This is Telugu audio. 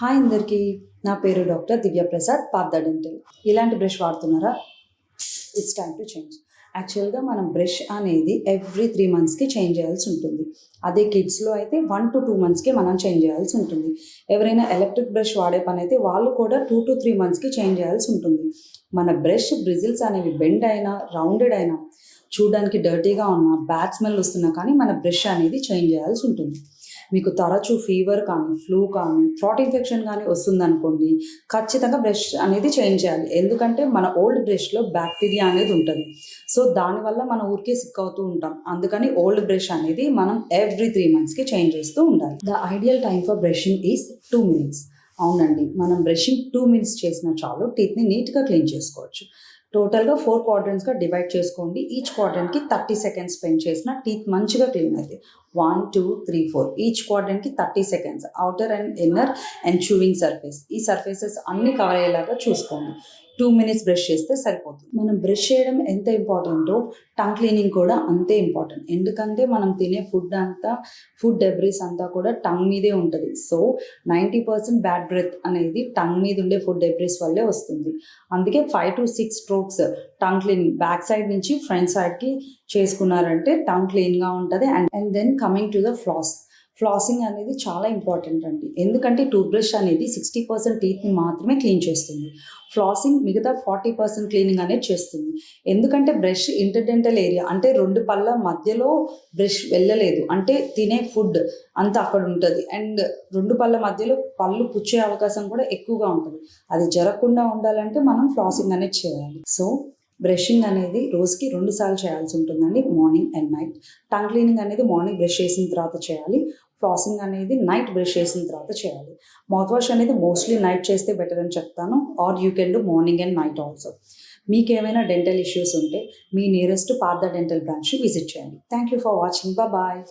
హాయ్ అందరికీ. నా పేరు డాక్టర్ దివ్య ప్రసాద్ పార్థ డెంటల్. ఇలాంటి బ్రష్ వాడుతున్నారా? ఇట్స్ టైమ్ టు చేంజ్ యాక్చువల్గా మనం బ్రష్ అనేది ఎవ్రీ త్రీ మంత్స్కి చేంజ్ చేయాల్సి ఉంటుంది. అదే కిడ్స్లో అయితే వన్ టు టూ మంత్స్కి మనం చేంజ్ చేయాల్సి ఉంటుంది. ఎవరైనా ఎలక్ట్రిక్ బ్రష్ వాడే పని అయితే వాళ్ళు కూడా టూ టు త్రీ మంత్స్కి చేంజ్ చేయాల్సి ఉంటుంది. మన బ్రష్ బ్రిజిల్స్ అనేవి బెండ్ అయినా రౌండెడ్ అయినా చూడడానికి డర్టీగా ఉన్న బ్యాడ్ స్మెల్ వస్తున్నా కానీ మన బ్రష్ అనేది చేంజ్ చేయాల్సి ఉంటుంది. మీకు తరచూ ఫీవర్ కానీ ఫ్లూ కానీ థ్రాట్ ఇన్ఫెక్షన్ కానీ వస్తుందనుకోండి ఖచ్చితంగా బ్రష్ అనేది చేంజ్ చేయాలి. ఎందుకంటే మన ఓల్డ్ బ్రష్లో బ్యాక్టీరియా అనేది ఉంటుంది. సో దానివల్ల మన ఊరికే సిక్ అవుతూ ఉంటాం. అందుకని ఓల్డ్ బ్రష్ అనేది మనం ఎవ్రీ త్రీ మంత్స్కి చేంజ్ చేస్తూ ఉండాలి. The ideal time for brushing is two minutes అవునండి. మనం బ్రషింగ్ టూ మినిట్స్ చేసినా చాలు టీత్ని నీట్గా క్లీన్ చేసుకోవచ్చు. టోటల్గా ఫోర్ క్వాడ్రెంట్స్గా డివైడ్ చేసుకోండి. ఈచ్ క్వాడ్రెంట్కి థర్టీ సెకండ్స్ స్పెండ్ చేసిన టీత్ మంచిగా క్లీన్ అవుతాయి one two three four each క్వాడ్రెంట్కి thirty seconds outer and inner and chewing surface ఈ సర్ఫేసెస్ అన్ని కవర్ అయ్యేలాగా చూసుకోండి. టూ మినిట్స్ బ్రష్ చేస్తే సరిపోతుంది. మనం బ్రష్ చేయడం ఎంత ఇంపార్టెంటో టంగ్ క్లీనింగ్ కూడా అంతే ఇంపార్టెంట్ ఎందుకంటే మనం తినే ఫుడ్ అంతా ఫుడ్ డెబ్రీస్ అంతా కూడా టంగ్ మీదే ఉంటుంది. So ninety percent bad breath అనేది టంగ్ మీద ఉండే ఫుడ్ డెబ్రీస్ వల్లే వస్తుంది. అందుకే five to six strokes tongue cleaning back side నుంచి ఫ్రంట్ సైడ్కి చేసుకున్నారంటే టంగ్ క్లీన్గా ఉంటుంది. And and then coming to the floss flossing అనేది చాలా ఇంపార్టెంట్ అండి. ఎందుకంటే టూత్ బ్రష్ అనేది సిక్స్టీ పర్సెంట్ టీత్ని మాత్రమే క్లీన్ చేస్తుంది. ఫ్లాసింగ్ మిగతా ఫార్టీ పర్సెంట్ క్లీనింగ్ అనేది చేస్తుంది. ఎందుకంటే బ్రష్ ఇంటర్డెంటల్ ఏరియా అంటే రెండు పళ్ళ మధ్యలో బ్రష్ వెళ్ళలేదు. అంటే తినే ఫుడ్ అంతా అక్కడ ఉంటుంది. అండ్ రెండు పళ్ళ మధ్యలో పళ్ళు పుచ్చే అవకాశం కూడా ఎక్కువగా ఉంటుంది. అది జరగకుండా ఉండాలంటే మనం ఫ్లాసింగ్ అనేది చేయాలి. సో బ్రషింగ్ అనేది రోజుకి రెండు సార్లు చేయాల్సి ఉంటుందండి morning and night tongue cleaning అనేది మార్నింగ్ బ్రష్ చేసిన తర్వాత చేయాలి. ఫ్లాసింగ్ అనేది నైట్ బ్రష్ చేసిన తర్వాత చేయాలి. మౌత్ వాష్ అనేది మోస్ట్లీ నైట్ చేస్తే బెటర్ అని చెప్తాను. Or you can do morning and night also మీకు ఏమైనా డెంటల్ ఇష్యూస్ ఉంటే మీ nearest Partha dental branch visit చేయండి. Thank you for watching bye